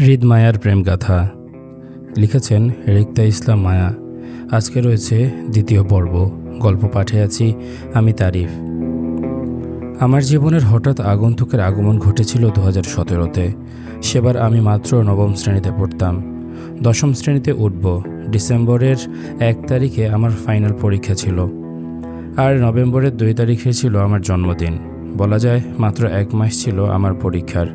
হৃদ মায়ার প্রেম গাথা লিখেছেন রিক্তা ইসলাম মায়া। আজকে রয়েছে দ্বিতীয় পর্ব। গল্প পাঠে আছি আমি তারিফ। আমার জীবনের হঠাৎ আগন্তুকের আগমন ঘটেছিল দু হাজার সতেরোতে। সেবার আমি মাত্র নবম শ্রেণীতে পড়তাম। দশম শ্রেণীতে উঠব। ডিসেম্বরের এক তারিখে আমার ফাইনাল পরীক্ষা ছিল। আর নভেম্বরের দুই তারিখে ছিল আমার জন্মদিন। বলা যায়, মাত্র এক মাস ছিল আমার পরীক্ষার।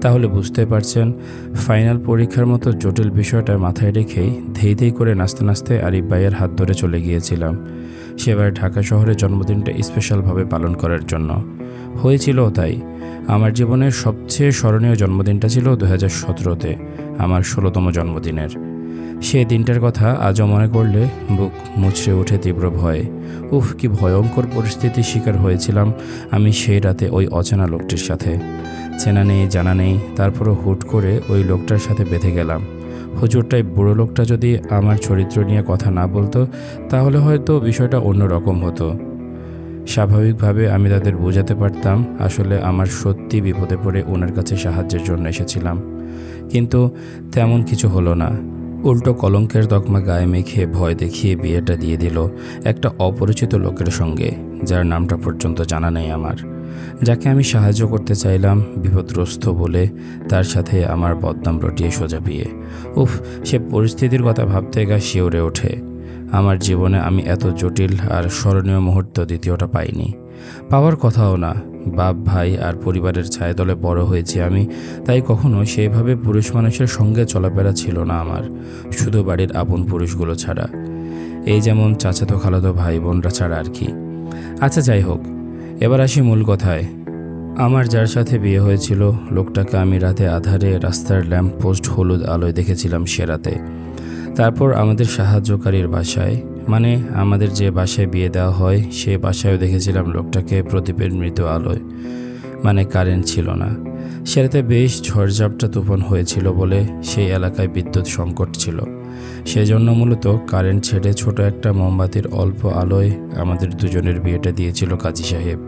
তাহলে বুঝতে পারছেন, ফাইনাল পরীক্ষার মতো জটিল বিষয়টা মাথায় রেখেই ধেই ধেই করে নাচতে নাচতে আরিফ ভাইয়ের হাত ধরে চলে গিয়েছিলাম, সেবার ঢাকা শহরে জন্মদিনটা স্পেশালভাবে পালন করার জন্য। হয়েছিল তাই। আমার জীবনের সবচেয়ে স্মরণীয় জন্মদিনটা ছিল দু হাজার সতেরোতে, আমার ষোলোতম জন্মদিনের। সে দিনটার কথা আজও মনে করলে বুক মুচড়ে ওঠে তীব্র ভয়ে। উফ, কি ভয়ঙ্কর পরিস্থিতির শিকার হয়েছিলাম আমি সেই রাতে ওই অচেনা লোকটির সাথে। চেনা নেই, জানা নেই, তারপরও হুট করে ওই লোকটার সাথে বেঁধে গেলাম। হুজুরটাই বুড়ো লোকটা যদি আমার চরিত্র নিয়ে কথা না বলতো, তাহলে হয়তো বিষয়টা অন্যরকম হতো। স্বাভাবিকভাবে আমি তাদের বোঝাতে পারতাম আসলে আমার সত্যি বিপদে পড়ে ওনার কাছে সাহায্যের জন্য এসেছিলাম। কিন্তু তেমন কিছু হলো না। উল্টো কলঙ্কের দকমা গায়ে মেখে ভয় দেখিয়ে বিয়েটা দিয়ে দিল একটা অপরিচিত লোকের সঙ্গে, যার নামটা পর্যন্ত জানা নেই আমার। যাকে আমি সাহায্য করতে চাইলাম, বিপদগ্রস্ত বলে তার সাথে আমার বদনাম রটিয়ে সোজা বিয়ে। উফ, সে পরিস্থিতির কথা ভাবতে গা শিওরে ওঠে। আমার জীবনে আমি এত জটিল আর স্মরণীয় মুহূর্ত দ্বিতীয়টা পাইনি। পাওয়ার কথাও না। বাপ, ভাই আর পরিবারের ছায়া দলে বড় হয়েছি আমি, তাই কখনো সেইভাবে পুরুষ মানুষের সঙ্গে চলাফেরা ছিল না আমার, শুধু বাড়ির আপন পুরুষগুলো ছাড়া। এই যেমন চাচাতো, খালাতো ভাই, বোনরা ছাড়া আর কি। আচ্ছা যাই হোক, এবার আসি মূল কথায়। আমার যার সাথে বিয়ে হয়েছিল, লোকটাকে আমি রাতে আধারে রাস্তার ল্যাম্প পোস্ট হলুদ আলোয় দেখেছিলাম সে রাতে। তারপর আমাদের সাহায্যকারীর বাসায় মানে আমাদের যে বাসায় বিয়ে দেওয়া হয়, সে বাসায়ও দেখেছিলাম লোকটাকে প্রদীপের মৃত আলোয় মানে কারেন্ট ছিল না। সেটাতে বেশ ঝড়ঝাপটা তুফান হয়েছিল বলে সেই এলাকায় বিদ্যুৎ সংকট ছিল। সেজন্য মূলত কারেন্ট ছেড়ে ছোট একটা মোমবাতির অল্প আলোয় আমাদের দুজনের বিয়েটা দিয়েছিল কাজী সাহেব।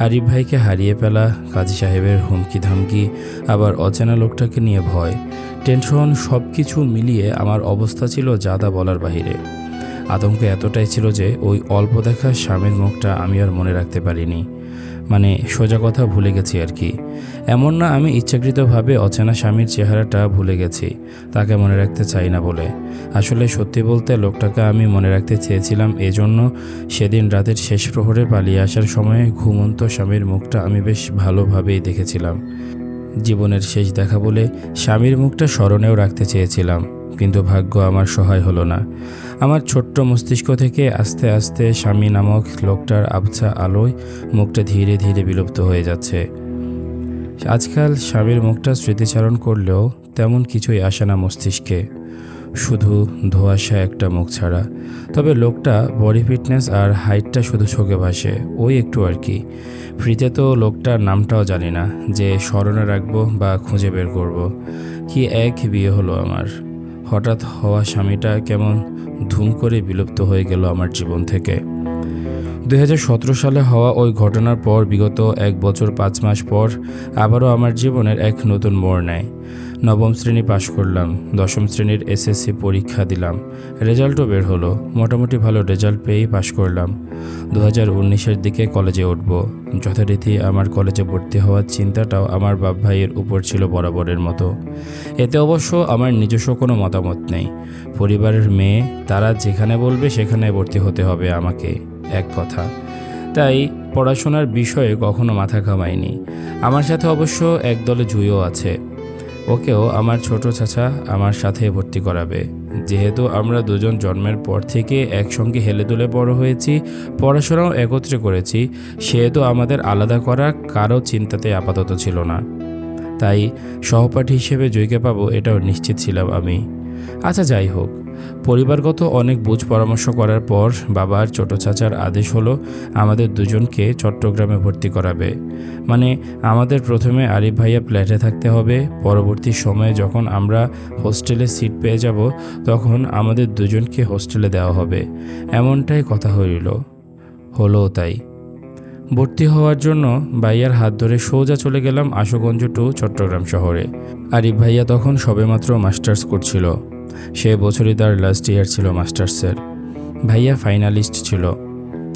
আরিফ ভাইকে হারিয়ে ফেলা কাজী সাহেবের হুমকি ধামকি আবার অচেনা লোকটাকে নিয়ে ভয় টেনশন সব কিছু মিলিয়ে আমার অবস্থা ছিল জাদা বলার বাহিরে। আতঙ্ক এতটাই ছিল যে ওই অল্প দেখা স্বামীর মুখটা আমি আর মনে রাখতে পারিনি। মানে সোজা কথা ভুলে গেছি আর কি। এমন না আমি ইচ্ছাকৃতভাবে অচেনা স্বামীর চেহারাটা ভুলে গেছি, তাকে মনে রাখতে চাই না বলে। আসলে সত্যি বলতে লোকটাকে আমি মনে রাখতে চেয়েছিলাম এজন্য সেদিন রাতের শেষ প্রহরে পালিয়ে আসার সময় ঘুমন্ত স্বামীর মুখটা আমি বেশ ভালোভাবেই দেখেছিলাম। জীবনের শেষ দেখা বলে স্বামীর মুখটা স্মরণেও রাখতে চেয়েছিলাম, কিন্তু ভাগ্য আমার সহায় হলো না। আমার ছোট্ট মস্তিষ্ক থেকে আস্তে আস্তে স্বামী নামক লোকটার আবছা আলোয় মুখটা ধীরে ধীরে বিলুপ্ত হয়ে যাচ্ছে। আজকাল স্বামীর মুখটা স্মৃতিচারণ করলেও তেমন কিছুই আসে না মস্তিষ্কে। শুধু ধোয়াশা একটা মুখ ছাড়া। তবে লোকটা বডি ফিটনেস আর হাইটটা শুধু চোখে ভাসে, ওই একটু আর কি। ফ্রিতে তো লোকটার নামটাও জানি না, যে স্মরণে রাখব বা খুঁজে বের করব। কি এক বিয়ে হলো আমার। হঠাৎ হওয়া স্বামীটা কেমন ধুম করে বিলুপ্ত হয়ে গেল আমার জীবন থেকে। দু হাজার সতেরো সালে হওয়া ওই ঘটনার পর বিগত এক বছর পাঁচ মাস পর আবারও আমার জীবনের এক নতুন মোড় নেয়। নবম শ্রেণি পাশ করলাম, দশম শ্রেণির এসএসসি পরীক্ষা দিলাম, রেজাল্টও বের হলো, মোটামুটি ভালো রেজাল্ট পেয়েই পাশ করলাম। দু হাজার দিকে কলেজে উঠব, যথারীতি আমার কলেজে ভর্তি হওয়ার চিন্তাটাও আমার বাপ ভাইয়ের উপর ছিল বরাবরের মতো। এতে অবশ্য আমার নিজস্ব কোনো মতামত নেই, পরিবারের মেয়ে, তারা যেখানে বলবে সেখানে ভর্তি হতে হবে আমাকে। এক কথা। তাই পড়াশোনার বিষয়ে কখনো মাথা ঘামায়নি আমার সাথে অবশ্য একদলে জুইও আছে। ওকেও আমার ছোট চাচা আমার সাথে ভর্তি করাবে। যেহেতু আমরা দুজন জন্মের পর থেকে একসঙ্গে হেলে দুলে বড় হয়েছি, পড়াশোনাও একত্রে করেছি, সেহেতু আমাদের আলাদা করা কারও চিন্তাতে আপাতত ছিল না। তাই সহপাঠী হিসেবে জয়কে পাবো এটাও নিশ্চিত ছিলাম আমি। আচ্ছা যাই হোক। পরিবারগত অনেক বুঝ পরামর্শ করার পর বাবার ছোট চাচার আদেশ হলো আমাদের দুজনকে চট্টগ্রামে ভর্তি করাবে। মানে আমাদের প্রথমে আরিফ ভাইয়া ফ্ল্যাটে থাকতে হবে, পরবর্তী সময়ে যখন আমরা হোস্টেলে সিট পেয়ে যাব, তখন আমাদের দুজনকে হোস্টেলে দেওয়া হবে। এমনটাই কথা হইল। হলো তাই। ভর্তি হওয়ার জন্য ভাইয়ার হাত ধরে সোজা চলে গেলাম আশুগঞ্জ টু চট্টগ্রাম শহরে। আরিফ ভাইয়া তখন সবেমাত্র মাস্টার্স করছিল। সে বছরই তার লাস্ট ইয়ার ছিল মাস্টার্সের ভাইয়া ফাইনালিস্ট ছিল।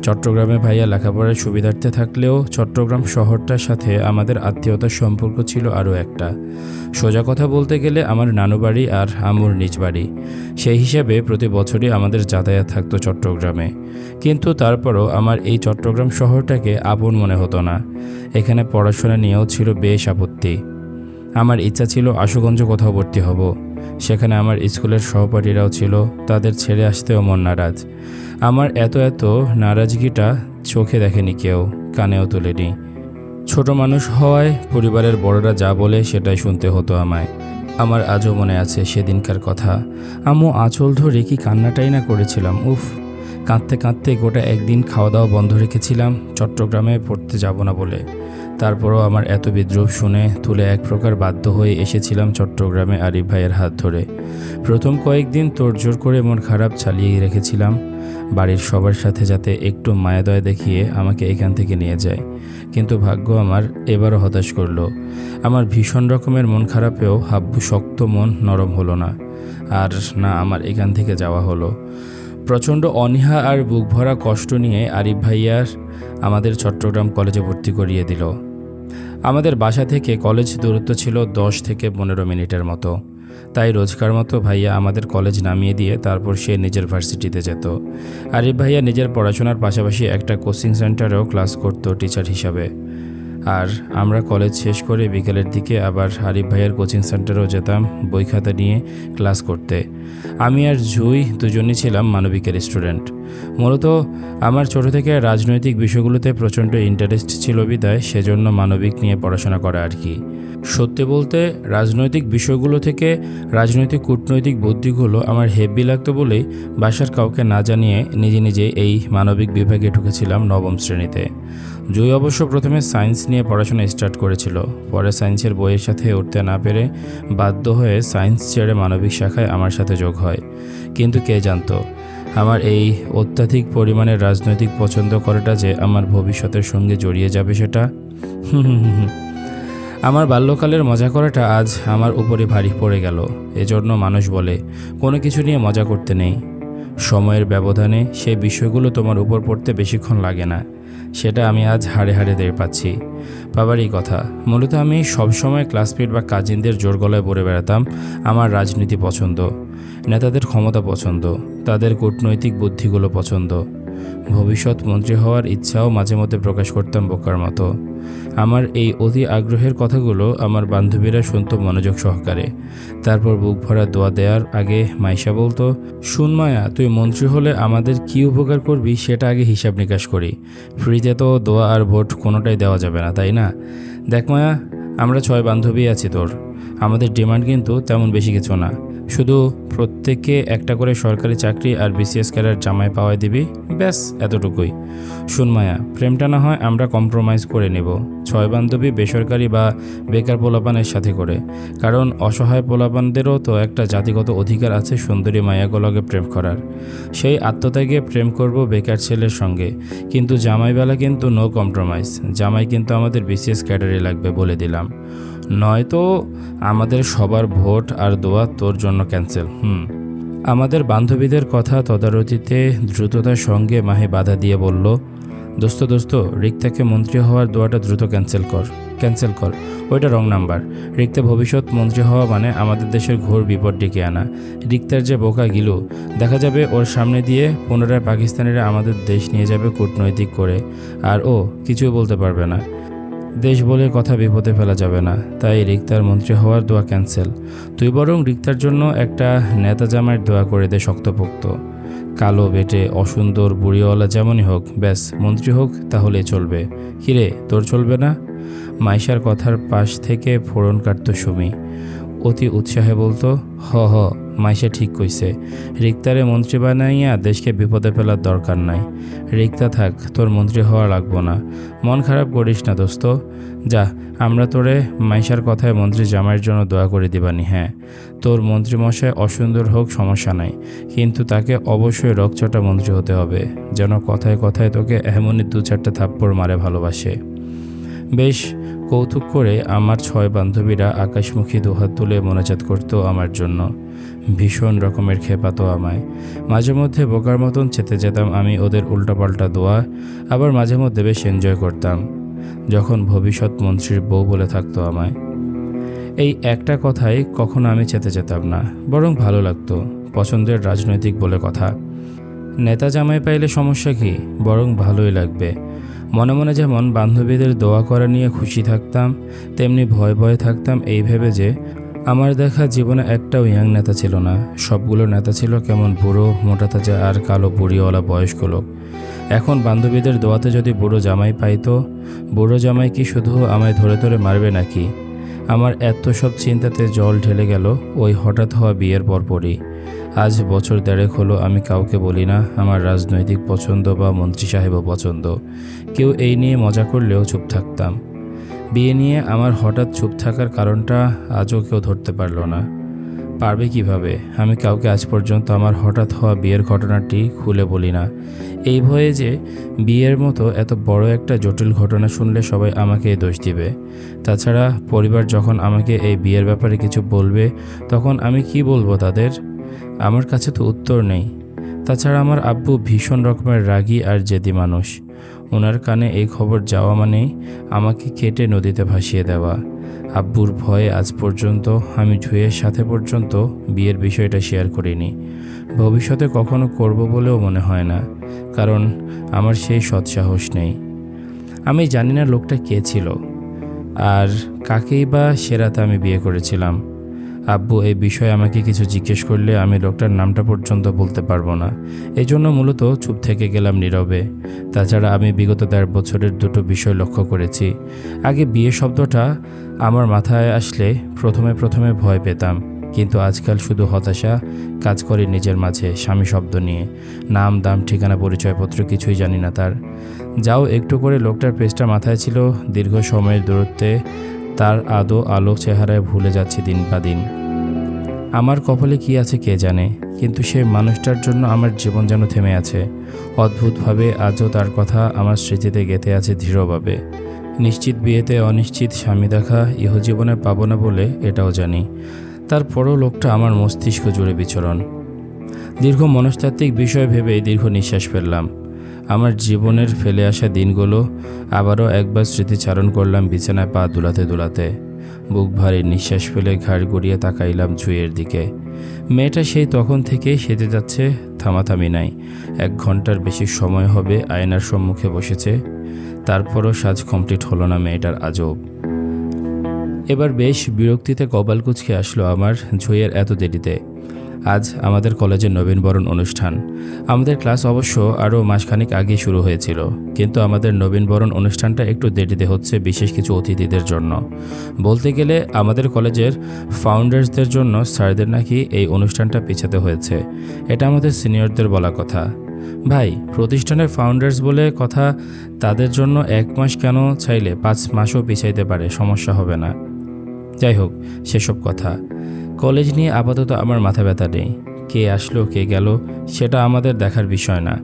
চট্টগ্রামে ভাইয়া লেখাপড়ার সুবিধার্থে থাকলেও চট্টগ্রাম শহরটার সাথে আমাদের আত্মীয়তার সম্পর্ক ছিল আরও একটা। সোজা কথা বলতে গেলে আমার নানু বাড়ি আর আমুর নিজ বাড়ি। সেই হিসাবে প্রতি বছরই আমাদের যাতায়াত থাকতো চট্টগ্রামে। কিন্তু তারপরও আমার এই চট্টগ্রাম শহরটাকে আপন মনে হতো না। এখানে পড়াশোনা নিয়েও ছিল বেশ আপত্তি। আমার ইচ্ছা ছিল আশুগঞ্জ কোথাও ভর্তি হব। সেখানে আমার স্কুলের সহপাঠীরাও ছিল, তাদের ছেড়ে আসতেও মন নারাজ। আমার এত এত নারাজগিটা চোখে দেখেনি কেউ, কানেও তোলেনি। ছোট মানুষ হওয়ায় পরিবারের বড়রা যা বলে সেটাই শুনতে হতো আমায়। আমার আজও মনে আছে সেদিনকার কথা। আম্মু আঁচল ধরে কি কান্নাটাই না করেছিলাম, উফ। কাঁদতে কাঁদতে গোটা একদিন খাওয়া দাওয়া বন্ধ রেখেছিলাম, চট্টগ্রামে পড়তে যাব না বলে। তারপরও আমার এত বিদ্রুপ শুনে তুলে এক প্রকার বাধ্য হয়ে এসেছিলাম চট্টগ্রামে আরিফ ভাইয়ের হাত ধরে। প্রথম কয়েকদিন তোড়জোড় করে মন খারাপ চালিয়ে রেখেছিলাম, বাড়ির সবার সাথে যাতে একটু মায়াদয় দেখিয়ে আমাকে এখান থেকে নিয়ে যায়। কিন্তু ভাগ্য আমার এবারও হতাশ করল। আমার ভীষণ রকমের মন খারাপেও হাব্বু শক্ত মন নরম হলো না, আর না আমার এখান থেকে যাওয়া হলো। প্রচণ্ড অনীহা আর বুক ভরা কষ্ট নিয়ে আরিফ ভাইয়ার আমাদের চট্টগ্রাম কলেজে ভর্তি করিয়ে দিল। আমাদের বাসা থেকে কলেজ দূরত্ব ছিল দশ থেকে পনেরো মিনিটের মতো। তাই রোজকার মতো ভাইয়া আমাদের কলেজ নামিয়ে দিয়ে তারপর সে নিজের ভার্সিটিতে যেত। আরিফ ভাইয়া নিজের পড়াশোনার পাশাপাশি একটা কোচিং সেন্টারেও ক্লাস করত টিচার হিসাবে। আর আমরা কলেজ শেষ করে বিকেলের দিকে আবার আরিফ ভাইয়ের কোচিং সেন্টারেও যেতাম, বই খাতা নিয়ে ক্লাস করতে। আমি আর জুই দুজনই ছিলাম মানবিকের স্টুডেন্ট মূলত আমার ছোট থেকে রাজনৈতিক বিষয়গুলোতে প্রচণ্ড ইন্টারেস্ট ছিল বিদায়, সেজন্য মানবিক নিয়ে পড়াশোনা করা আর কি। সত্যি বলতে, রাজনৈতিক বিষয়গুলো থেকে রাজনৈতিক কূটনৈতিক বুদ্ধিগুলো আমার হেভি লাগতো বলেই বাসার কাউকে না জানিয়ে নিজে নিজে এই মানবিক বিভাগে ঢুকেছিলাম নবম শ্রেণীতে। জুই অবশ্য প্রথমে সায়েন্স নিয়ে পড়াশোনা স্টার্ট করেছিল। পরে সায়েন্সের বইয়ের সাথে উঠতে না পেরে বাধ্য হয়ে সায়েন্স ছেড়ে মানবিক শাখায় আমার সাথে যোগ হয়। কিন্তু কে জানতো? আমার এই অত্যাধিক পরিমাণে রাজনৈতিক পছন্দ করাটা যে আমার ভবিষ্যতের সঙ্গে জড়িয়ে যাবে সেটা। আমার বাল্যকালের মজা করাটা আজ আমার উপরে ভারী পড়ে গেল। এজন্য মানুষ বলে, কোনো কিছু নিয়ে মজা করতে নেই। সময়ের ব্যবধানে সেই বিষয়গুলো তোমার উপর পড়তে বেশিক্ষণ লাগে না। সেটা আমি আজ হাড়ে হাড়ে দের পাচ্ছি। বাবার এই কথা। মূলত আমি সবসময় ক্লাসমেট বা কাজিনদের জোর গলায় পড়ে বেড়াতাম, আমার রাজনীতি পছন্দ। নেতাদের ক্ষমতা পছন্দ, তাদের কূটনৈতিক বুদ্ধিগুলো পছন্দ। ভবিষ্যৎ মন্ত্রী হওয়ার ইচ্ছাও মাঝে মধ্যে প্রকাশ করতাম বোকার মতো। আমার এই অতি আগ্রহের কথাগুলো আমার বান্ধবীরা শুনতো মনোযোগ সহকারে। তারপর বুক ভরা দোয়া দেওয়ার আগে মাইশা বলতো, শুন মায়া, তুই মন্ত্রী হলে আমাদের কী উপকার করবি সেটা আগে হিসাব নিকাশ করি। ফ্রিতে তো দোয়া আর ভোট কোনোটাই দেওয়া যাবে না, তাই না? দেখ মায়া, আমরা ছয় বান্ধবী আছি তোর। আমাদের ডিমান্ড কিন্তু তেমন বেশি কিছু না। শুধু প্রত্যেককে একটা করে সরকারি চাকরি আর বিসিএস ক্যাডার জামাই পাওয়াই দিবি? ব্যাস, এতটুকুই। শুন মায়া, প্রেমটা না হয় আমরা কম্প্রোমাইজ করে নেব, ছয় বান্ধবী বেসরকারি বা বেকার পোলাপানের সাথে করে। কারণ অসহায় পোলাপানদেরও তো একটা জাতিগত অধিকার আছে সুন্দরী মায়াগুলোকে প্রেম করার। সেই আত্মত্যাগে প্রেম করব বেকার ছেলের সঙ্গে। কিন্তু জামাইবেলা কিন্তু নো কম্প্রোমাইজ জামাই কিন্তু আমাদের বিসিএস ক্যাডারে লাগবে বলে দিলাম। নয়তো আমাদের সবার ভোট আর দোয়া তোর জন্য ক্যান্সেল, হুম। আমাদের বান্ধবীদের কথা তদারতিতে দ্রুততার সঙ্গে মাহে বাধা দিয়ে বলল, দোস্ত দোস্ত, রিক্তাকে মন্ত্রী হওয়ার দোয়াটা দ্রুত ক্যান্সেল কর ক্যান্সেল কর। ওইটা রং নাম্বার। রিক্তা ভবিষ্যৎ মন্ত্রী হওয়া মানে আমাদের দেশের ঘোর বিপদ ডেকে আনা। রিক্তার যে বোকা গিলু, দেখা যাবে ওর সামনে দিয়ে পুনরায় পাকিস্তানিরা আমাদের দেশ নিয়ে যাবে কূটনৈতিক করে। আর ও কিছুই বলতে পারবে না। দেশ বলে কথা বিপদে ফেলা যাবে না। তাই রিক্তার মন্ত্রী হওয়ার দোয়া ক্যান্সেল। তুই বরং রিক্তার জন্য একটা নেতা জামাইয়ের দোয়া করে দে, শক্তপোক্ত। কালো বেটে, অসুন্দর, বুড়িওয়ালা যেমনই হোক, ব্যাস, মন্ত্রী হোক তাহলে চলবে। কিরে, তোর চলবে না? মাইশার কথার পাশ থেকে ফোড়ন কাটত সুমি। অতি উৎসাহে বলতো, হ হ। মাইসে ঠিক কইছে, রিক্তারে মন্ত্রী বানাইয়া দেশকে বিপদে ফেলার দরকার নাই। রিক্তা থাক, তোর মন্ত্রী হওয়া লাগবো না। মন খারাপ করিস না, দোস্ত। যা, আমরা তোরে মাইশার কথায় মন্ত্রী জামাইয়ের জন্য দোয়া করে দিবানি হ্যাঁ। তোর মন্ত্রীমশাই অসুন্দর হোক, সমস্যা নাই। কিন্তু তাকে অবশ্যই রকচটা মন্ত্রী হতে হবে, যেন কথায় কথায় তোকে এমনই দু চারটে থাপ্পড় মারে ভালোবাসে। বেশ, কৌতুক করে আমার ছয় বান্ধবীরা আকাশমুখী দুহাত তুলে মোনাজাত করতো আমার জন্য। ভীষণ রকমের খেপাতো আমায়। মাঝে মধ্যে বোকার মতন চেতে যেতাম আমি ওদের উল্টাপাল্টা দোয়া, আবার মাঝে মধ্যে বেশ এনজয় করতাম, যখন ভবিষ্যৎ মন্ত্রীর বউ বলে থাকতো আমায়। এই একটা কথাই কখনো আমি চেতে যেতাম না, বরং ভালো লাগতো, পছন্দের রাজনৈতিক বলে কথা। নেতা জামাই পাইলে সমস্যা কি? বরং ভালোই লাগবে। মনে মনে যেমন বান্ধবীদের দোয়া করা নিয়ে খুশি থাকতাম, তেমনি ভয় ভয়ে থাকতাম এই ভেবে যে আমার দেখা জীবনে একটাও ইয়াং নেতা ছিল না। সবগুলো নেতা ছিল কেমন বুড়ো, মোটা তাজা আর কালো বুড়িওয়ালা বয়স্ক লোক। এখন বান্ধবীদের দোয়াতে যদি বুড়ো জামাই পাইতো, বুড়ো জামাই কি শুধু আমায় ধরে ধরে মারবে নাকি? আমার এত সব চিন্তাতে জল ঢেলে গেল, ওই হঠাৎ হওয়া বিয়ের পরপরই। আজ বছর দেড়েক হলো আমি কাউকে বলি না, আমার রাজনৈতিক পছন্দ বা মন্ত্রী সাহেবও পছন্দ। কেউ এই নিয়ে মজা করলেও চুপ থাকতাম। বিয়ে নিয়ে আমার হঠাৎ চুপ থাকার কারণটা আজও কেউ ধরতে পারল না। পারবে কীভাবে? আমি কাউকে আজ পর্যন্ত আমার হঠাৎ হওয়া বিয়ের ঘটনাটি খুলে বলি না। এই ভয়ে যে বিয়ের মতো এত বড় একটা জটিল ঘটনা শুনলে সবাই আমাকে দোষ দিবে। তাছাড়া পরিবার যখন আমাকে এই বিয়ের ব্যাপারে কিছু বলবে, তখন আমি কি বলব তাদের? আমার কাছে তো উত্তর নেই। তাছাড়া আমার আব্বু ভীষণ রকমের রাগী আর জেদি মানুষ। ওনার কানে এই খবর যাওয়া মানেই আমাকে কেটে নদীতে ভাসিয়ে দেওয়া। আব্বুর ভয়ে আজ পর্যন্ত আমি ঝুয়ের সাথে পর্যন্ত বিয়ের বিষয়টা শেয়ার করিনি। ভবিষ্যতে কখনো করব বলেও মনে হয় না, কারণ আমার সেই সৎসাহস নেই। আমি জানি না লোকটা কে ছিল, আর কাকেই বা সেরাতে আমি বিয়ে করেছিলাম। আব্বু, এই বিষয়ে আমাকে কিছু জিজ্ঞেস করলে আমি লোকটার নামটা পর্যন্ত বলতে পারব না। এই জন্য মূলত চুপ থেকে গেলাম নীরবে। তাছাড়া আমি বিগত দেড় বছরের দুটো বিষয় লক্ষ্য করেছি। আগে বিয়ে শব্দটা আমার মাথায় আসলে প্রথমে প্রথমে ভয় পেতাম। কিন্তু আজকাল শুধু হতাশা, কাজ করে নিজের মাঝে, স্বামী শব্দ নিয়ে। নাম, দাম, ঠিকানা, পরিচয়পত্র কিছুই জানি না তার। যাও, একটু করে লোকটার পেজটা মাথায় ছিল। দীর্ঘ সময়ের দূরত্বে তার আদো আলো চেহারায় ভুলে যাচ্ছি দিন বা দিন। আমার কপালে কি আছে কে জানে, কিন্তু সেই মানুষটার জন্য আমার জীবন যেন থেমে আছে। অদ্ভুতভাবে আজও তার কথা আমার স্মৃতিতে গেঁথে আছে দৃঢ়ভাবে নিশ্চিত বিয়েতে অনিশ্চিত স্বামী দেখা ইহজীবনে পাবো না বলে এটাও জানি। তারপরও লোকটা আমার মস্তিষ্ক জুড়ে বিচরণ। দীর্ঘ মনস্তাত্ত্বিক বিষয় ভেবে দীর্ঘ নিঃশ্বাস ফেললাম। আমার জীবনের ফেলে আসা দিনগুলো আবারও একবার স্মৃতিচারণ করলাম বিছানায় পা দুলাতে দুলাতে। বুক ভারী নিঃশ্বাস ফেলে ঘাড় গড়িয়ে তাকাইলাম ঝুঁয়ের দিকে। মেয়েটা সেই তখন থেকে সেজে যাচ্ছে, থামাথামি নাই। এক ঘণ্টার বেশি সময় হবে আয়নার সম্মুখে বসেছে। তারপরও সাজ কমপ্লিট হলো না মেয়েটার আজব। এবার বেশ বিরক্তিতে কপাল কুচকে আসলো আমার ঝুঁয়ের এত দেরিতে। আজ আমাদের কলেজের নবীনবরণ অনুষ্ঠান। আমাদের ক্লাস অবশ্য আরও মাসখানেক আগে শুরু হয়েছিল, কিন্তু আমাদের নবীনবরণ অনুষ্ঠানটা একটু দেরিতে হচ্ছে বিশেষ কিছু অতিথিদের জন্য। বলতে গেলে আমাদের কলেজের ফাউন্ডার্সদের জন্য স্যারদের নাকি এই অনুষ্ঠানটা পিছাতে হয়েছে। এটা আমাদের সিনিয়রদের বলা কথা। ভাই, প্রতিষ্ঠানের ফাউন্ডার্স বলে কথা তাদের জন্য এক মাস কেন চাইলে পাঁচ মাসও পিছাইতে পারে, সমস্যা হবে না। যাই হোক, সেসব কথা। কলেজ নিয়ে আপাতত আমার মাথা ব্যথা নেই। কে আসলো, কে গেল, সেটা আমাদের দেখার বিষয় না।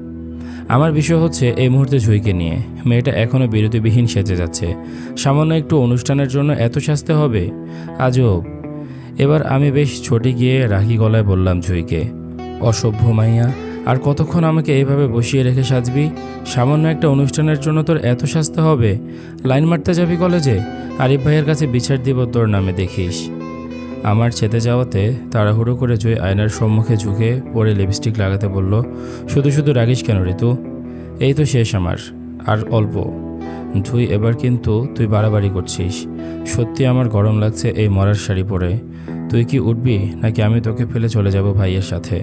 আমার বিষয় হচ্ছে এই মুহূর্তে ঝুঁইকে নিয়ে। মেয়েটা এখনও বিরতিবিহীন সেজে যাচ্ছে। সামান্য একটু অনুষ্ঠানের জন্য এত সাজতে হবে? আজব এবার আমি বেশ ছোটে গিয়ে রাখি গলায় বললাম ঝুঁইকে, অসভ্য মাইয়া, আর কতক্ষণ আমাকে এইভাবে বসিয়ে রেখে সাজবি? সামান্য একটা অনুষ্ঠানের জন্য তোর এত সাজতে হবে? লাইন মারতে যাবি কলেজে? আরিফ ভাইয়ের কাছে বিচার দিব তোর নামে দেখিস। আমার ছেতে যাওয়াতে তাড়াহুড়ো করে জয় আয়নার সম্মুখে ঝুঁকে পরে লিপস্টিক লাগাতে বলল, শুধু শুধু রাগিস কেন ঋতু? এই তো শেষ আমার, আর অল্প। ধুই এবার কিন্তু তুই বাড়াবাড়ি করছিস। সত্যি আমার গরম লাগছে এই মরার শাড়ি পরে। তুই কি উঠবি, নাকি আমি তোকে ফেলে চলে যাব ভাইয়ের সাথে?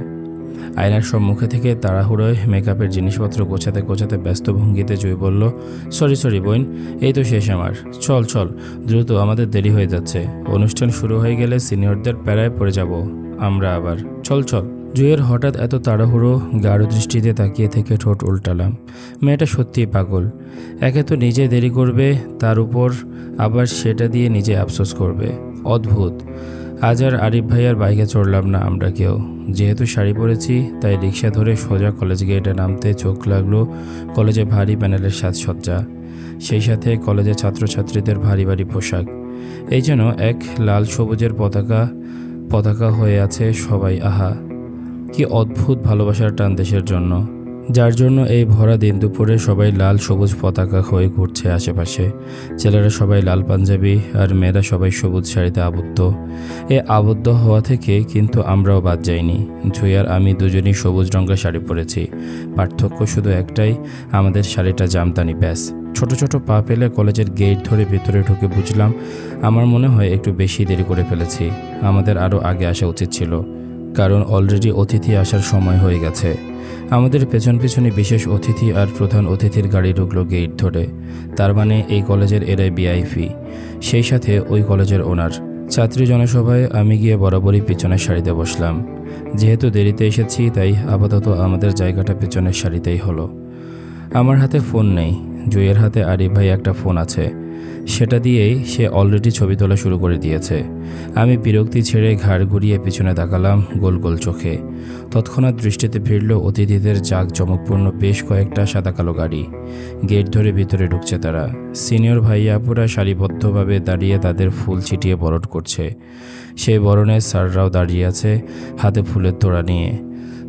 আয়নার সম্মুখে থেকে তাড়াহুড়োয় মেকআপের জিনিসপত্র গোছাতে গোছাতে ব্যস্ত ভঙ্গিতে জুই বলল, সরি সরি বোন, এই তো শেষ আমার। চল চল, দ্রুত, আমাদের দেরি হয়ে যাচ্ছে। অনুষ্ঠান শুরু হয়ে গেলে সিনিয়রদের প্যারায় পড়ে যাব আমরা আবার। চল চল। জুয়ের হঠাৎ এত তাড়াহুড়ো গাঢ় দৃষ্টিতে তাকিয়ে থেকে ঠোঁট উল্টালাম। মেয়েটা সত্যিই পাগল। একে তো নিজে দেরি করবে, তার উপর আবার সেটা দিয়ে নিজে আফসোস করবে। অদ্ভুত। আজ আর আরিফ ভাইয়ার বাইকে চড়লাম না আমরা কেউ। যেহেতু শাড়ি পরেছি, তাই রিক্সা ধরে সোজা কলেজ গেটে নামতে চোখ লাগল কলেজে ভারী প্যানেলের সাজসজ্জা। সেই সাথে কলেজে ছাত্রছাত্রীদের ভারী ভারী পোশাক। এই যেন এক লাল সবুজের পতাকা পতাকা হয়ে আছে সবাই আহা। কি অদ্ভুত ভালোবাসার টান দেশের জন্য। যার জন্য এই ভরা দিন দুপুরে সবাই লাল সবুজ পতাকা হয়ে ঘুরছে আশেপাশে। ছেলেরা সবাই লাল পাঞ্জাবি আর মেয়েরা সবাই সবুজ শাড়িতে আবদ্ধ। এ আবদ্ধ হওয়া থেকে কিন্তু আমরাও বাদ যাইনি। জুই আর আমি দুজনই সবুজ রঙের শাড়ি পরেছি। পার্থক্য শুধু একটাই, আমাদের শাড়িটা জামদানি ব্যাস। ছোট ছোট পা পেলে কলেজের গেট ধরে ভেতরে ঢুকে বুঝলাম, আমার মনে হয় একটু বেশি দেরি করে ফেলেছি। আমাদের আরও আগে আসা উচিত ছিল, কারণ অলরেডি অতিথি আসার সময় হয়ে গেছে। আমাদের পেছন পেছনে বিশেষ অতিথি আর প্রধান অতিথির গাড়ি ঢুকলো গেট ধরে। তার মানে এই কলেজের এরাই বিআইপি সেই সাথে ওই কলেজের ওনার ছাত্রী জনসভায় আমি গিয়ে বরাবরই পিছনের সারিতে বসলাম। যেহেতু দেরিতে এসেছি, তাই আপাতত আমাদের জায়গাটা পেছনের সারিতেই হলো। আমার হাতে ফোন নেই। জুইয়ের হাতে আরিফ ভাই একটা ফোন আছে। সেটা দিয়েই সে অলরেডি ছবি তোলা শুরু করে দিয়েছে। আমি বিরক্তি ছেড়ে ঘাড় ঘুরিয়ে পিছনে তাকালাম গোল গোল চোখে। তৎক্ষণাৎ দৃষ্টিতে ফিরল অতিথিদের জাক চমকপূর্ণ বেশ কয়েকটা সাদা কালো গাড়ি। গেট ধরে ভিতরে ঢুকছে তারা। সিনিয়র ভাইয়া পুরা সারিবদ্ধভাবে দাঁড়িয়ে তাদের ফুল ছিটিয়ে বরট করছে। সেই বরণে স্যাররাও দাঁড়িয়ে আছে, হাতে ফুলের তোড়া নিয়ে।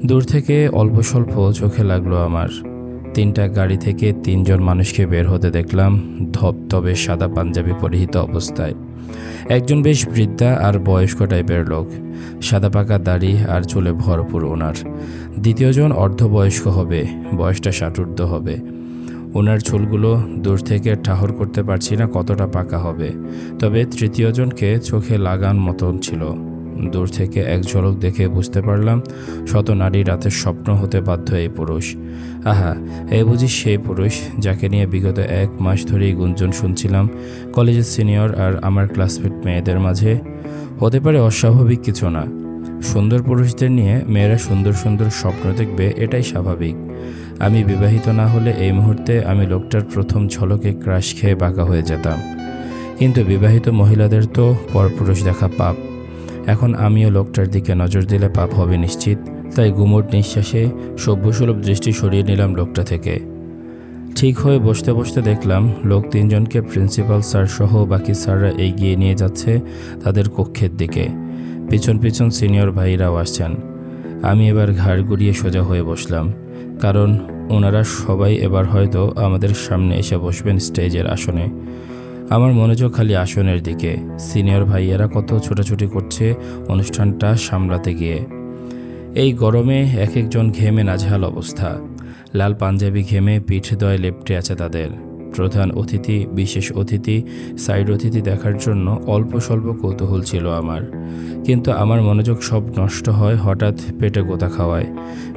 দূর থেকে অল্প স্বল্প চোখে লাগল আমার। তিনটা গাড়ি থেকে তিনজন মানুষকে বের হতে দেখলাম ধবধবে সাদা পাঞ্জাবি পরিহিত অবস্থায়। একজন বেশ বৃদ্ধা আর বয়স্ক টাইপের লোক, সাদা পাকা দাড়ি আর চুলে ভরপুর ওনার। দ্বিতীয়জন অর্ধবয়স্ক হবে, বয়সটা ষাটুর্ধ হবে। ওনার চুলগুলো দূর থেকে ঠাহর করতে পারছি না কতটা পাকা হবে, তবে তৃতীয়জনকে চোখে লাগান মতন ছিল। দূর থেকে এক ঝলক দেখে বুঝতে পারলাম, শত নারী রাতের স্বপ্ন হতে বাধ্য এই পুরুষ। আহা, এ বুঝি সেই পুরুষ যাকে নিয়ে বিগত এক মাস ধরেই গুঞ্জন শুনছিলাম, কলেজের সিনিয়র আর আমার ক্লাসমেট মেয়েদের মাঝে। হতে পারে অস্বাভাবিক কিছু না। সুন্দর পুরুষদের নিয়ে মেয়েরা সুন্দর সুন্দর স্বপ্ন দেখবে, এটাই স্বাভাবিক। আমি বিবাহিত না হলে এই মুহূর্তে আমি লোকটার প্রথম ঝলকে ক্রাশ খেয়ে বাঁকা হয়ে যেতাম। কিন্তু বিবাহিত মহিলাদের তো পরপুরুষ দেখা পাপ। এখন আমিও লোকটার দিকে নজর দিলে পাপ হবে নিশ্চিত, তাই গুমোট নিঃশ্বাসে সভ্যসুলভ দৃষ্টি সরিয়ে নিলাম লোকটা থেকে। ঠিক হয়ে বসতে বসতে দেখলাম লোক তিনজনকে প্রিন্সিপাল স্যার সহ বাকি স্যাররা এগিয়ে নিয়ে যাচ্ছে তাদের কক্ষের দিকে। পিছন পিছন সিনিয়র ভাইরাও আসছেন। আমি এবার ঘাড় গুড়িয়ে সোজা হয়ে বসলাম, কারণ ওনারা সবাই এবার হয়তো আমাদের সামনে এসে বসবেন স্টেজের আসনে। আমার মনোযোগ খালি আসনের দিকে। সিনিয়র ভাইয়েরা কত ছোটাছুটি করছে অনুষ্ঠানটা সামলাতে গিয়ে। এই গরমে এক একজন ঘেমে নাজহাল অবস্থা। লাল পাঞ্জাবি ঘেমে পিঠ দয় লেপটে আছে তাদের। প্রধান অতিথি, বিশেষ অতিথি, সাইড অতিথি দেখার জন্য অল্প স্বল্প কৌতূহল ছিল আমার। কিন্তু আমার মনোযোগ সব নষ্ট হয় হঠাৎ পেটে গোতা খাওয়ায়।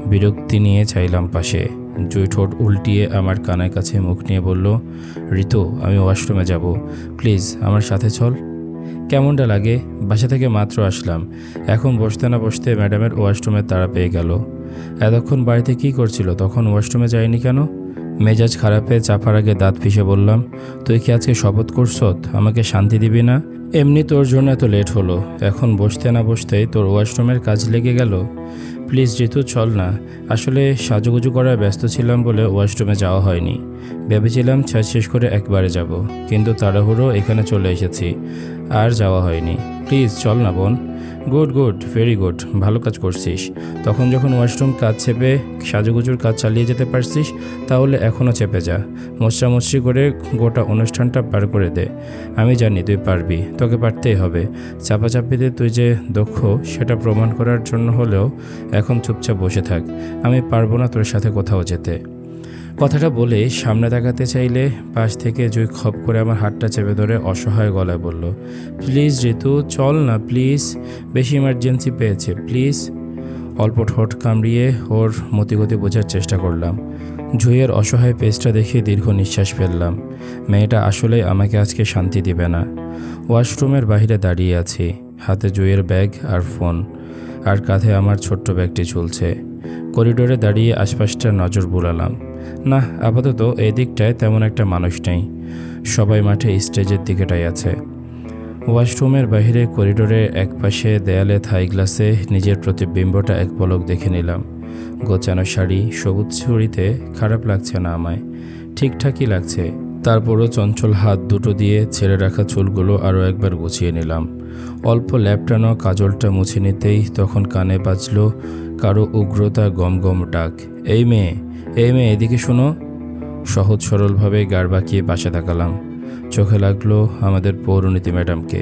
বিরক্তি নিয়ে চাইলাম পাশে। জুই ঠোঁট উল্টিয়ে আমার কানের কাছে মুখ নিয়ে বলল, ঋতু, আমি ওয়াশরুমে যাব। প্লিজ, আমার সাথে চল। কেমনটা লাগে? বাসা থেকে মাত্র আসলাম। এখন বসতে না বসতে ম্যাডামের ওয়াশরুমে তারা পেয়ে গেল। এতক্ষণ বাড়িতে কি করছিল? তখন ওয়াশরুমে যায়নি কেন? মেজাজ খারাপে চাপার আগে দাঁত পিষে বললাম, তুই কি আজকে শপথ করছত আমাকে শান্তি দিবি না? এমনি তোর জন্য এত লেট হলো। এখন বসতে না বসতেই তোর ওয়াশরুমের কাজ লেগে গেল? প্লিজ ঋতু চল না। আসলে সাজুগুজু করায় ব্যস্ত ছিলাম বলে ওয়াশরুমে যাওয়া হয়নি। ভেবেছিলাম ছাদ শেষ করে একবারে যাব, কিন্তু তাড়াহুড়ো এখানে চলে এসেছি, আর যাওয়া হয়নি। প্লিজ চল না বোন। গুড গুড ভেরি গুড ভালো কাজ করছিস। তখন যখন ওয়াশরুম কাজ চেপে সাজুগুজুর কাজ চালিয়ে যেতে পারছিস, তাহলে এখনও চেপে যা। মোচড়ামুচড়ি করে গোটা অনুষ্ঠানটা পার করে দে। আমি জানি তুই পারবি, তোকে পারতেই হবে। চাপাচাপিতে তুই যে দক্ষ, সেটা প্রমাণ করার জন্য হলেও এখন চুপচাপ বসে থাক। আমি পারব না তোর সাথে কোথাও যেতে। কথাটা বলে সামনে তাকাতে চাইলে পাশ থেকে জুই খপ করে আমার হাতটা চেপে ধরে অসহায় গলায় বলল, প্লিজ ঋতু, চল না, প্লিজ। বেশি ইমার্জেন্সি পেয়েছে, প্লিজ। অল্প ঠোঁট কামড়িয়ে ওর মতিগতি বোঝার চেষ্টা করলাম। জুইয়ের অসহায় পেজটা দেখে দীর্ঘ নিঃশ্বাস ফেললাম। মেয়েটা আসলে আমাকে আজকে শান্তি দিবে না। ওয়াশরুমের বাইরে দাঁড়িয়ে আছি, হাতে জুয়ের ব্যাগ আর ফোন আর কাঁধে আমার ছোট্ট ব্যাগটি ঝুলছে করিডোরে দাঁড়িয়ে আশপাশটা নজর বুলালাম। না, আপাতত এই দিকটায় তেমন একটা মানুষ নেই। সবাই মাঠে স্টেজের দিকেটাই আছে। ওয়াশরুমের বাইরে করিডোরে একপাশে দেয়ালে থাই গ্লাসে নিজের প্রতিবিম্বটা এক পলক দেখে নিলাম। গোছানো শাড়ি, সবুজ ছুরিতে খারাপ লাগছে না আমায়। ঠিকঠাকই লাগছে। তারপরও চঞ্চল হাত দুটো দিয়ে ছেড়ে রাখা চুলগুলো আরও একবার গুছিয়ে নিলাম। অল্প ল্যাপটানো কাজলটা মুছে নিতেই তখন কানে বাজলো কারও উগ্রতা গম গম ডাক। এই মেয়ে এই মেয়ে, এদিকে শোনো। সহজ সরলভাবে গাড় বাঁকিয়ে পাশে তাকালাম। চোখে লাগল আমাদের পৌরনীতি ম্যাডামকে।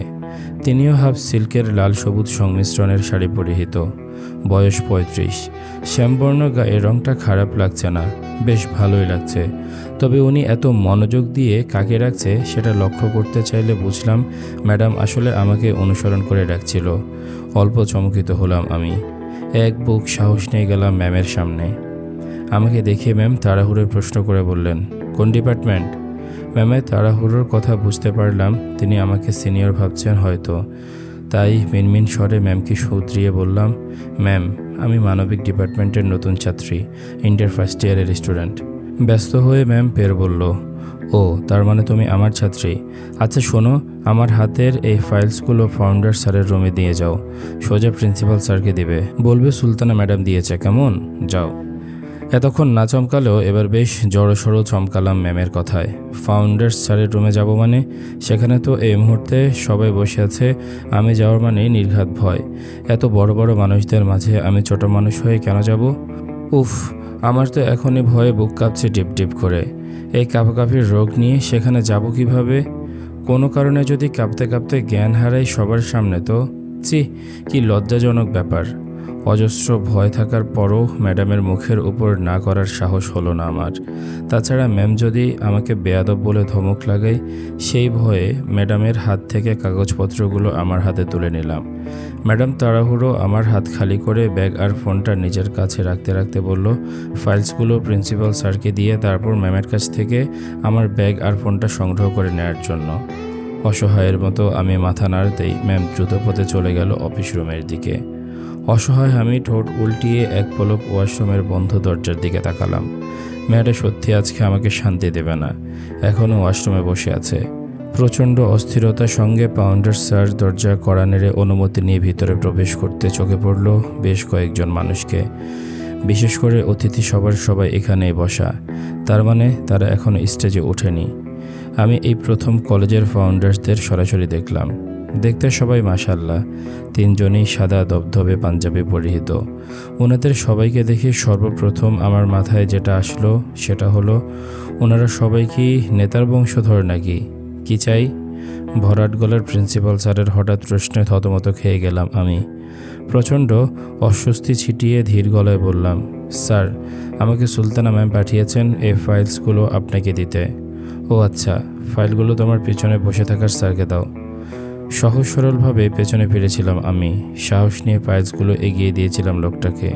তিনিও হাফ সিল্কের লাল সবুজ সংমিশ্রণের শাড়ি পরিহিত। বয়স পঁয়ত্রিশ। শ্যামবর্ণ গায়ে রংটা খারাপ লাগছে না, বেশ ভালোই লাগছে। তবে উনি এত মনোযোগ দিয়ে কাকে রাখছে সেটা লক্ষ্য করতে চাইলে বুঝলাম ম্যাডাম আসলে আমাকে অনুসরণ করে ডাকছিল। অল্প চমকিত হলাম আমি। এক বুক সাহস নিয়ে গেলাম ম্যামের সামনে। আমাকে দেখে ম্যাম তাড়াহুড়োর প্রশ্ন করে বললেন, কোন ডিপার্টমেন্ট? ম্যামের তাড়াহুড়োর কথা বুঝতে পারলাম, তিনি আমাকে সিনিয়র ভাবছেন হয়তো। তাই মিনমিন স্বরে ম্যামকে শুধরিয়ে বললাম, ম্যাম, আমি মানবিক ডিপার্টমেন্টের নতুন ছাত্রী, ইন্টার ফার্স্ট ইয়ারের স্টুডেন্ট। ব্যস্ত হয়ে ম্যাম পের বলল, ও, তার মানে তুমি আমার ছাত্রী? আচ্ছা শোনো আমার হাতের এই ফাইলসগুলো ফাউন্ডার স্যারের রুমে দিয়ে যাও। সোজা প্রিন্সিপাল স্যারকে দিবে। বলবে, সুলতানা ম্যাডাম দিয়েছে, কেমন? যাও। এতক্ষণ না চমকালেও এবার বেশ জড়সড়ো চমকালাম ম্যামের কথায়। ফাউন্ডার্স স্যারের রুমে যাব মানে? সেখানে তো এই মুহূর্তে সবাই বসে আছে, আমি যাওয়ার মানে নির্ঘাত ভয়। এত বড় বড় মানুষদের মাঝে আমি ছোট মানুষ হয়ে কেন যাব? উফ, আমার তো এখনই ভয়ে বুক কাঁপছে ডিপ ডিপ করে। এই কাঁপাকাঁপির রোগ নিয়ে সেখানে যাব কীভাবে? কোনো কারণে যদি কাঁপতে কাঁপতে জ্ঞান হারাই সবার সামনে, তো চি কি লজ্জাজনক ব্যাপার। অজস্র ভয় থাকার পরও ম্যাডামের মুখের উপর না করার সাহস হলো না আমার। তাছাড়া ম্যাম যদি আমাকে বেয়াদব বলে ধমক লাগাই সেই ভয়ে ম্যাডামের হাত থেকে কাগজপত্রগুলো আমার হাতে তুলে নিলাম। ম্যাডাম তাড়াহুড়ো, আমার হাত খালি করে ব্যাগ আর ফোনটা নিজের কাছে রাখতে রাখতে বলল, ফাইলসগুলো প্রিন্সিপাল স্যারকে দিয়ে তারপর ম্যামের কাছ থেকে আমার ব্যাগ আর ফোনটা সংগ্রহ করে নেওয়ার জন্য। অসহায়ের মতো আমি মাথা নাড়তেই ম্যাম দ্রুত পথে চলে গেল অফিস রুমের দিকে। অসহায় আমি ঠোঁট উল্টিয়ে এক পলক ওয়াশরুমের বন্ধ দরজার দিকে তাকালাম। মেয়েটা সত্যি আজকে আমাকে শান্তি দেবে না। এখনও ওয়াশরুমে বসে আছে। প্রচণ্ড অস্থিরতার সঙ্গে পাউন্ডার স্যার দরজা কড়া অনুমতি নিয়ে ভিতরে প্রবেশ করতে চোখে পড়ল বেশ কয়েকজন মানুষকে। বিশেষ করে অতিথি সবার সবাই এখানেই বসা। তার মানে তারা এখনও স্টেজে ওঠেনি। আমি এই প্রথম কলেজের ফাউন্ডার্সদের সরাসরি দেখলাম। দেখতে সবাই মাসাল্লাহ তিনজনই সাদা দবদবে পাঞ্জাবি পরিহিত। ওনাদের সবাইকে দেখে সর্বপ্রথম আমার মাথায় যেটা আসলো সেটা হলো, ওনারা সবাই কি নেতার বংশধর নাকি? কি চাই? ভরাট গলার প্রিন্সিপাল স্যারের হঠাৎ প্রশ্নে থতমত খেয়ে গেলাম আমি। প্রচণ্ড অস্বস্তি ছিটিয়ে ধীর গলায় বললাম, স্যার, আমাকে সুলতানা ম্যাম পাঠিয়েছেন এই ফাইলসগুলো আপনাকে দিতে। ও আচ্ছা ফাইলগুলো তোমার পিছনে বসে থাকার স্যারকে দাও। সহজ সরলভাবে পেছনে ফিরেছিলাম আমি। সাহস নিয়ে ফাইলসগুলো এগিয়ে দিয়েছিলাম লোকটাকে।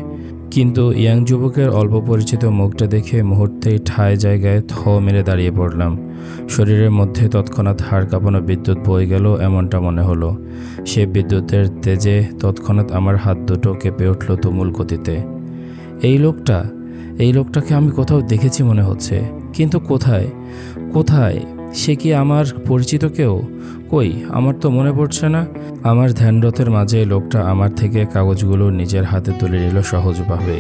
কিন্তু ইয়াং যুবকের অল্প পরিচিত মুখটা দেখে মুহূর্তেই ঠায় জায়গায় থ মেরে দাঁড়িয়ে পড়লাম। শরীরের মধ্যে তৎক্ষণাৎ হাড় কাঁপানো বিদ্যুৎ বয়ে গেল এমনটা মনে হলো। সে বিদ্যুতের তেজে তৎক্ষণাৎ আমার হাত দুটো কেঁপে উঠল তুমুল গতিতে। এই লোকটা? এই লোকটাকে আমি কোথাও দেখেছি মনে হচ্ছে। কিন্তু কোথায়? কোথায়? সে কি আমার পরিচিত কেউ? কই? আমার তো মনে পড়ছে না। আমার ধ্যানরথের মাঝে লোকটা আমার থেকে কাগজগুলো নিজের হাতে তুলে নিল সহজভাবে।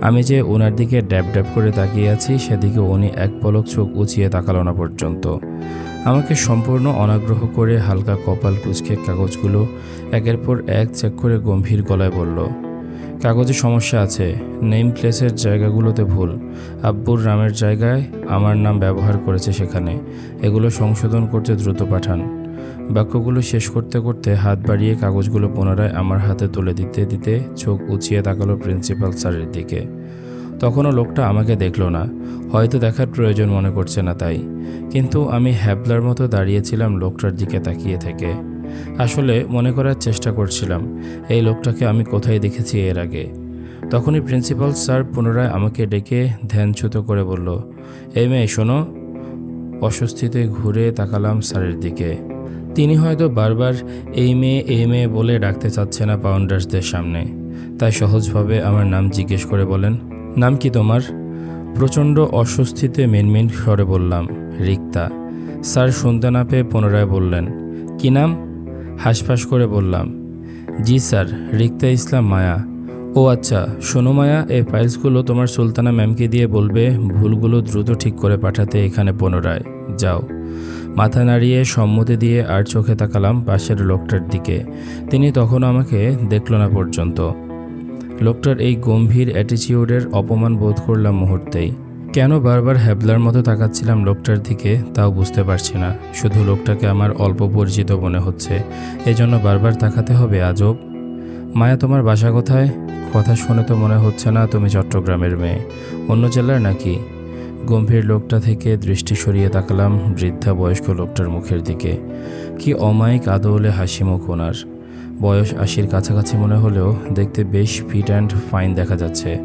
আমি যে ওনার দিকে ড্যাব ড্যাব করে তাকিয়ে আছি, সেদিকে উনি এক পলক চোখ উঁচিয়ে তাকালো না পর্যন্ত। আমাকে সম্পূর্ণ অনাগ্রহ করে হালকা কপাল কুচকে কাগজগুলো একের পর এক চেক করে গম্ভীর গলায় বলল, কাগজে সমস্যা আছে। নেম প্লেসের জায়গাগুলোতে ভুল। আব্বুর নামের জায়গায় আমার নাম ব্যবহার করেছে সেখানে। এগুলো সংশোধন করতে দ্রুত পাঠান। বাক্যগুলো শেষ করতে করতে হাত বাড়িয়ে কাগজগুলো পুনরায় আমার হাতে তুলে দিতে দিতে চোখ উঁচিয়ে তাকালো প্রিন্সিপাল স্যারের দিকে। তখনও লোকটা আমাকে দেখল না। হয়তো দেখার প্রয়োজন মনে করছে না তাই। কিন্তু আমি হ্যাবলার মতো দাঁড়িয়েছিলাম লোকটার দিকে তাকিয়ে থেকে। আসলে মনে করার চেষ্টা করছিলাম, এই লোকটাকে আমি কোথায় দেখেছি এর আগে। তখনই প্রিন্সিপাল স্যার পুনরায় আমাকে ডেকে ধ্যানচ্যুত করে বলল, এই মেয়ে, শোনো। অস্বস্তিতে ঘুরে তাকালাম স্যারের দিকে। তিনি হয়তো বারবার এই মেয়ে এই মেয়ে বলে ডাকতে চাচ্ছে না পাউন্ডার্সদের সামনে। তাই সহজভাবে আমার নাম জিজ্ঞেস করে বলেন, নাম কি তোমার? প্রচণ্ড অস্বস্তিতে মিনমিন স্বরে বললাম, রিক্তা। স্যার শুনতে না পেয়ে পুনরায় বললেন, কি নাম? হাসফাস করে বললাম, জি স্যার, রিক্তা ইসলাম মায়া। ও আচ্ছা শোনো মায়া এই ফাইলসগুলো তোমার সুলতানা ম্যামকে দিয়ে বলবে, ভুলগুলো দ্রুত ঠিক করে পাঠাতে এখানে পুনরায়। যাও। মাথা নাড়িয়ে সম্মতি দিয়ে আর চোখে তাকালাম পাশের লোকটার দিকে। তিনি তখনও আমাকে দেখল না পর্যন্ত। লোকটার এই গম্ভীর অ্যাটিচিউডের অপমান বোধ করলাম মুহূর্তেই। কেন বারবার হ্যাবলার মতো তাকাচ্ছিলাম লোকটার দিকে, তাও বুঝতে পারছি না। শুধু লোকটাকে আমার অল্প পরিচিত মনে হচ্ছে। এজন্য বারবার তাকাতে হবে, আজব। মায়া, তোমার বাসা কোথায়? কথা শুনে তো মনে হচ্ছে না তুমি চট্টগ্রামের মেয়ে। অন্য জেলার নাকি? গম্ভীর লোকটা থেকে দৃষ্টি সরিয়ে তাকালাম বৃদ্ধা বয়স্ক লোকটার মুখের দিকে। কি অমায়িক আদৌলে হাসি মুখ ওনার। বয়স আশির কাছাকাছি মনে হলেও দেখতে বেশ ফিট অ্যান্ড ফাইন দেখা যাচ্ছে।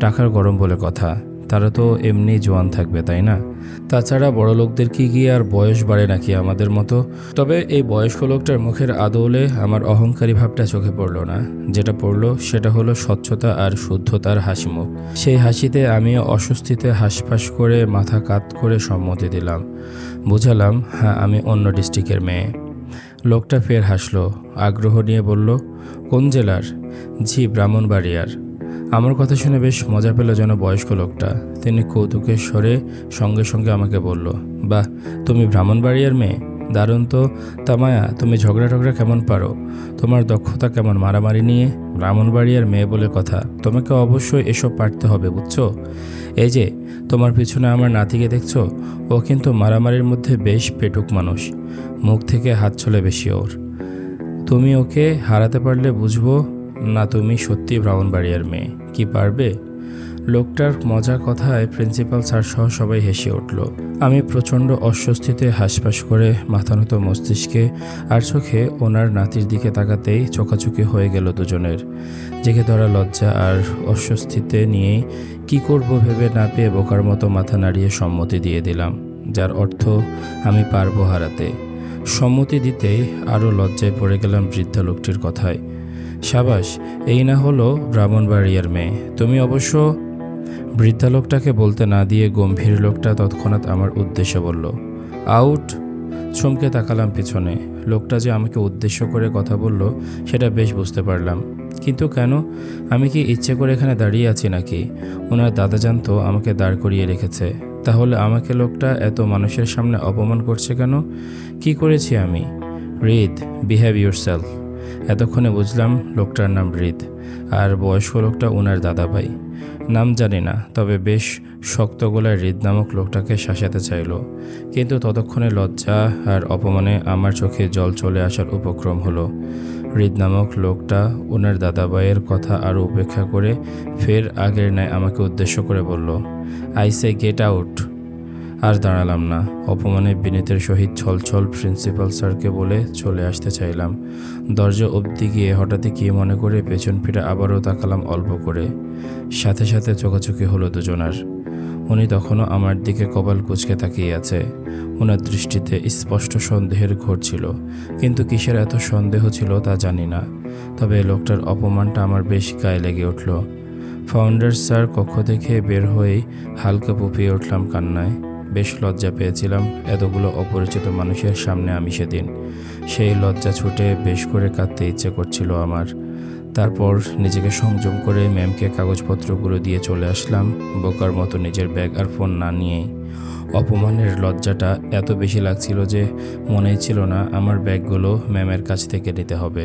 টাকার গরম বলে কথা। তারা তো এমনি জোয়ান থাকবে, তাই না? তাছাড়া বড় লোকদের কি গিয়ে আর বয়স বাড়ে নাকি আমাদের মতো? তবে এই বয়স্ক লোকটার মুখের আদৌলে আমার অহংকারী ভাবটা চোখে পড়ল না। যেটা পড়ল সেটা হলো স্বচ্ছতা আর শুদ্ধতার হাসি মুখ। সেই হাসিতে আমিও অস্বস্তিতে হাসফাস করে মাথা কাত করে সম্মতি দিলাম। বুঝালাম হ্যাঁ আমি অন্য ডিস্ট্রিক্টের মেয়ে। লোকটা ফের হাসলো, আগ্রহ নিয়ে বলল, কোন জেলার? জি ব্রাহ্মণবাড়িয়ার। আমার কথা শুনে বেশ মজা পেল যেন বয়স্ক লোকটা। তিনি কৌতুকের স্বরে সঙ্গে সঙ্গে আমাকে বলল, বাহ, তুমি ব্রাহ্মণবাড়িয়ার মেয়ে। দারুণ তো। তামায়া, তুমি ঝগড়া টগড়া কেমন পারো? তোমার দক্ষতা কেমন মারামারি নিয়ে? ব্রাহ্মণবাড়িয়ার মেয়ে বলে কথা। তোমাকে অবশ্যই এসব পারতে হবে, বুঝছ? এই যে, তোমার পিছনে আমার নাতিকে দেখছ? ও কিন্তু মারামারির মধ্যে বেশ পেটুক মানুষ। মুখ থেকে হাত চলে বেশি ওর। তুমি ওকে হারাতে পারলে বুঝব না তুমি সত্যি ব্রাহ্মণবাড়িয়ার মেয়ে, কি পারবে? লোকটার মজার কথায় প্রিন্সিপাল স্যার সহ সবাই হেসে উঠল। আমি প্রচণ্ড অস্বস্তিতে হাসপাস করে মাথা নত মস্তিষ্কে আর চোখে ওনার নাতির দিকে তাকাতেই চোখাচুকি হয়ে গেল দুজনের। জেগে ধরা লজ্জা আর অস্বস্তিতে নিয়েই কি করব ভেবে না পেয়ে বোকার মতো মাথা নাড়িয়ে সম্মতি দিয়ে দিলাম, যার অর্থ আমি পারব হারাতে। সম্মতি দিতেই আরও লজ্জায় পড়ে গেলাম বৃদ্ধা লোকটির কথায়। সাবাস, এই না হলো ব্রাহ্মণবাড়িয়ার মেয়ে। তুমি অবশ্য বৃদ্ধা লোকটাকে বলতে না দিয়ে গম্ভীর লোকটা তৎক্ষণাৎ আমার উদ্দেশ্যে বলল, আউট, চমকে তাকালাম পিছনে। লোকটা যে আমাকে উদ্দেশ্য করে কথা বলল, সেটা বেশ বুঝতে পারলাম। কিন্তু কেন? আমি কি ইচ্ছে করে এখানে দাঁড়িয়ে আছি নাকি? ওনার দাদা জানতো আমাকে দাঁড় করিয়ে রেখেছে। তাহলে আমাকে লোকটা এত মানুষের সামনে অপমান করছে কেন? কি করেছি আমি? রিদ বিহেভ ইউর সেলফ এতক্ষণে বুঝলাম লোকটার নাম রিদ আর বয়স্ক লোকটা ওনার দাদা ভাই নাম জানি না, তবে বেশ শক্ত গলায় হৃদ নামক লোকটাকে শাসাতে চাইল। কিন্তু ততক্ষণে লজ্জা আর অপমানে আমার চোখে জল চলে আসার উপক্রম হলো। হৃদ নামক লোকটা ওনার দাদাভাইয়ের কথা আরও উপেক্ষা করে ফের আগের ন্যায় আমাকে উদ্দেশ্য করে বলল, আই সে গেট আউট। আর দাঁড়ালাম না। অপমানে বিনীতের সহিত ছলছল প্রিন্সিপাল স্যারকে বলে চলে আসতে চাইলাম। দরজা অবধি গিয়ে হঠাৎই কি মনে করে পেছন ফিরে আবারও তাকালাম অল্প করে। সাথে সাথে চোখাচোখি হলো দুজনার। উনি তখনও আমার দিকে কপাল কুচকে তাকিয়ে আছে। ওনার দৃষ্টিতে স্পষ্ট সন্দেহের ঘোর ছিল। কিন্তু কিসের এত সন্দেহ ছিল তা জানি না। তবে লোকটার অপমানটা আমার বেশ গায়ে লেগে উঠল। ফাউন্ডার স্যার কক্ষ থেকে বের হয়েই হালকা পুপিয়ে উঠলাম কান্নায়। বেশ লজ্জা পেয়েছিলাম। এতগুলো অপরিচিত মানুষের সামনে আমি সেদিন সেই লজ্জা ছুটে বেশ করে কাঁদতে ইচ্ছে করছিল আমার। তারপর নিজেকে সংযম করে ম্যামকে কাগজপত্রগুলো দিয়ে চলে আসলাম। বোকার মতো নিজের ব্যাগ আর ফোন না নিয়েই। অপমানের লজ্জাটা এত বেশি লাগছিল যে মনেই ছিল না আমার ব্যাগগুলো ম্যামের কাছ থেকে নিতে হবে।